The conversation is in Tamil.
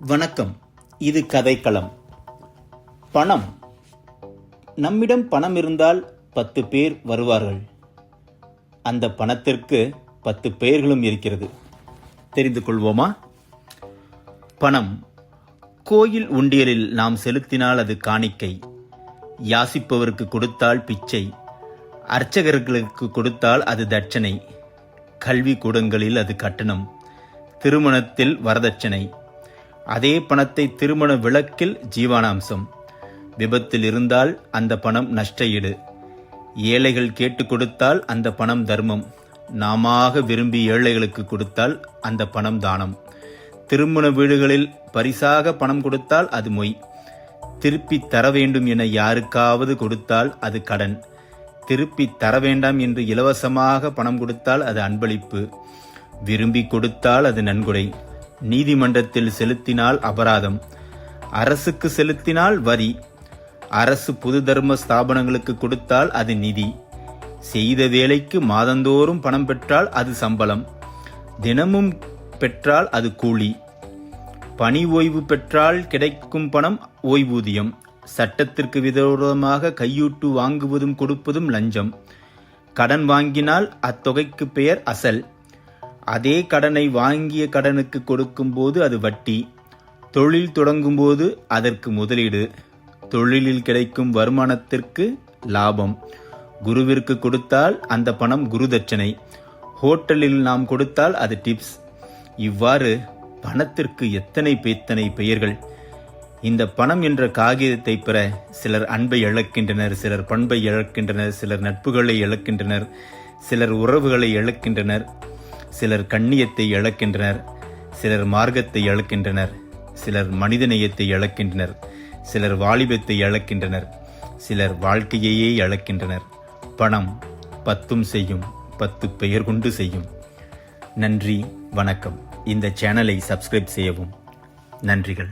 வணக்கம். இது கதைக்களம். பணம். நம்மிடம் பணம் இருந்தால் பத்து பேர் வருவார்கள். அந்த பணத்திற்கு பத்து பெயர்களும் இருக்கிறது. தெரிந்து கொள்வோமா? பணம். கோயில் உண்டியலில் நாம் செலுத்தினால் அது காணிக்கை. யாசிப்பவருக்கு கொடுத்தால் பிச்சை. அர்ச்சகர்களுக்கு கொடுத்தால் அது தட்சணை. கல்வி கூடங்களில் அது கட்டணம். திருமணத்தில் வரதட்சணை. அதே பணத்தை திருமண விளக்கில் ஜீவானாம்சம். விபத்தில் இருந்தால் அந்த பணம் நஷ்ட ஈடு ஏழைகள் கேட்டு கொடுத்தால் அந்த பணம் தர்மம். நாமாக விரும்பி ஏழைகளுக்கு கொடுத்தால் அந்த பணம் தானம். திருமண வீடுகளில் பரிசாக பணம் கொடுத்தால் அது மொய். திருப்பி தர வேண்டும் என யாருக்காவது கொடுத்தால் அது கடன். திருப்பி தர வேண்டாம் என்று இலவசமாக பணம் கொடுத்தால் அது அன்பளிப்பு. விரும்பி கொடுத்தால் அது நன்கொடை. நீதிமன்றத்தில் செலுத்தினால் அபராதம். அரசுக்கு செலுத்தினால் வரி. அரசு பொது தர்ம ஸ்தாபனங்களுக்கு கொடுத்தால் அது நிதி. செய்த வேலைக்கு மாதந்தோறும் பணம் பெற்றால் அது சம்பளம். தினமும் பெற்றால் அது கூலி. பணி ஓய்வு பெற்றால் கிடைக்கும் பணம் ஓய்வூதியம். சட்டத்திற்கு விரோதமாக கையூட்டு வாங்குவதும் கொடுப்பதும் லஞ்சம். கடன் வாங்கினால் அத்தொகைக்கு பெயர் அசல். அதே கடனை வாங்கிய கடனுக்கு கொடுக்கும்போது அது வட்டி. தொழில் தொடங்கும்போது அதற்கு முதலீடு. தொழிலில் கிடைக்கும் வருமானத்திற்கு லாபம். குருவிற்கு கொடுத்தால் அந்த பணம் குருதட்சணை. ஹோட்டலில் நாம் கொடுத்தால் அது டிப்ஸ். இவ்வாறு பணத்திற்கு எத்தனை பேத்தனை பெயர்கள். இந்த பணம் என்ற காகிதத்தை பெற சிலர் அன்பை இழக்கின்றனர் சிலர் பண்பை இழக்கின்றனர் சிலர் நட்புகளை இழக்கின்றனர் சிலர் உறவுகளை இழக்கின்றனர். சிலர் கண்ணியத்தை இழக்கின்றனர். சிலர் மார்க்கத்தை இழக்கின்றனர். சிலர் மனிதநேயத்தை இழக்கின்றனர். சிலர் வாலிபத்தை இழக்கின்றனர். சிலர் வாழ்க்கையையே இழக்கின்றனர். பணம் பத்தும் செய்யும் பத்து பெயர் கொண்டு செய்யும். நன்றி வணக்கம். இந்த சேனலை சப்ஸ்கிரைப் செய்யவும். நன்றிகள்.